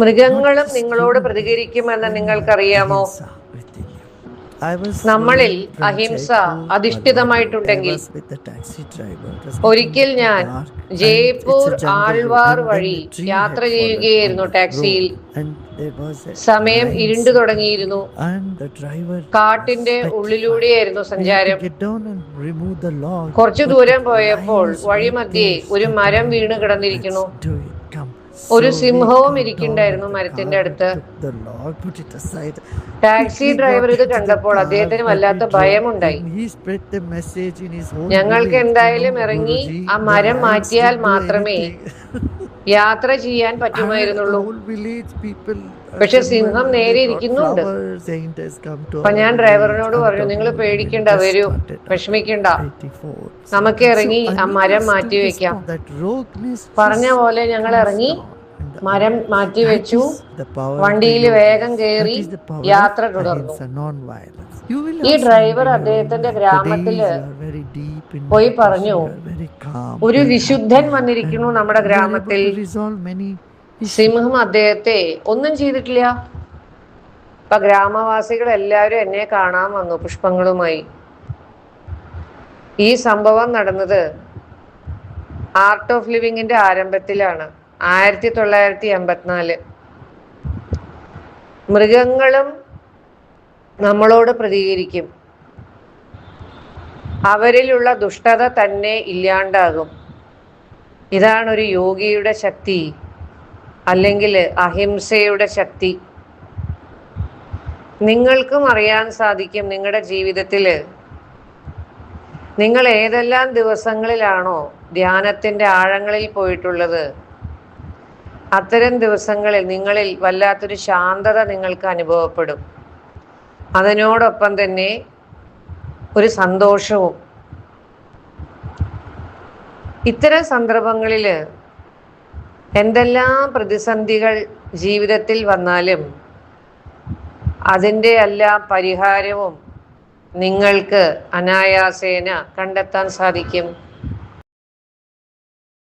മൃഗങ്ങളും നിങ്ങളോട് പ്രതികരിക്കുമെന്ന്. നിങ്ങൾക്കറിയാമോ നമ്മളിൽ അഹിംസ അധിഷ്ഠിതമായിട്ടുണ്ടെങ്കിൽ ഒരിക്കൽ ഞാൻ ജയ്പൂർ ആൾവാർ വഴി യാത്ര ചെയ്യുകയായിരുന്നു ടാക്സിയിൽ. സമയം ഇരുണ്ടു തുടങ്ങിയിരുന്നു. കാട്ടിന്റെ ഉള്ളിലൂടെയായിരുന്നു സഞ്ചാരം. കുറച്ചു ദൂരം പോയപ്പോൾ വഴിമധ്യേ ഒരു മരം വീണ് കിടന്നിരിക്കുന്നു. ഒരു സിംഹവും ഇരിക്കണ്ടായിരുന്നു മരത്തിന്റെ അടുത്ത്. ടാക്സി ഡ്രൈവർ ഇത് കണ്ടപ്പോൾ അദ്ദേഹത്തിന് വല്ലാത്ത ഭയമുണ്ടായി. ഞങ്ങൾക്ക് എന്തായാലും ഇറങ്ങി ആ മരം മാറ്റിയാൽ മാത്രമേ യാത്ര ചെയ്യാൻ പറ്റുമായിരുന്നുള്ളൂ. പക്ഷെ സിംഹം നേരെ ഇരിക്കുന്നുണ്ട്. അപ്പൊ ഞാൻ ഡ്രൈവറിനോട് പറഞ്ഞു നിങ്ങൾ പേടിക്കണ്ട വരൂ വിഷമിക്കണ്ട. നമുക്ക് ഇറങ്ങി ആ മരം മാറ്റി വെക്കാം. പറഞ്ഞ പോലെ ഞങ്ങൾ ഇറങ്ങി മരം മാറ്റി വെച്ചു. വണ്ടിയിൽ വേഗം കയറി യാത്ര തുടർന്നു. ഈ ഡ്രൈവർ അദ്ദേഹത്തിന്റെ ഗ്രാമത്തിൽ പോയി പറഞ്ഞു ഒരു വിശുദ്ധൻ വന്നിരിക്കുന്നു നമ്മുടെ ഗ്രാമത്തിൽ. സിംഹം അദ്ദേഹത്തെ ഒന്നും ചെയ്തിട്ടില്ല. ഇപ്പൊ ഗ്രാമവാസികൾ എല്ലാവരും എന്നെ കാണാൻ വന്നു പുഷ്പങ്ങളുമായി. ഈ സംഭവം നടന്നത് ആർട്ട് ഓഫ് ലിവിങ്ങിന്റെ ആരംഭത്തിലാണ്. ആയിരത്തി തൊള്ളായിരത്തി എൺപത്തിനാല് മൃഗങ്ങളും നമ്മളോട് പ്രതികരിക്കും. അവരിലുള്ള ദുഷ്ടത തന്നെ ഇല്ലാണ്ടാകും. ഇതാണ് ഒരു യോഗിയുടെ ശക്തി അല്ലെങ്കിൽ അഹിംസയുടെ ശക്തി. നിങ്ങൾക്കും അറിയാൻ സാധിക്കും നിങ്ങളുടെ ജീവിതത്തിൽ നിങ്ങൾ ഏതെല്ലാം ദിവസങ്ങളിലാണോ ധ്യാനത്തിന്റെ ആഴങ്ങളിൽ പോയിട്ടുള്ളത്. അത്തരം ദിവസങ്ങളിൽ നിങ്ങളിൽ വല്ലാത്തൊരു ശാന്തത നിങ്ങൾക്ക് അനുഭവപ്പെടും. അതിനോടൊപ്പം തന്നെ ഒരു സന്തോഷവും. ഇത്തരം സന്ദർഭങ്ങളിൽ എന്തെല്ലാം പ്രതിസന്ധികൾ ജീവിതത്തിൽ വന്നാലും അതിന്റെ എല്ലാ പരിഹാരവും നിങ്ങൾക്ക് അനായാസേന കണ്ടെത്താൻ സാധിക്കും.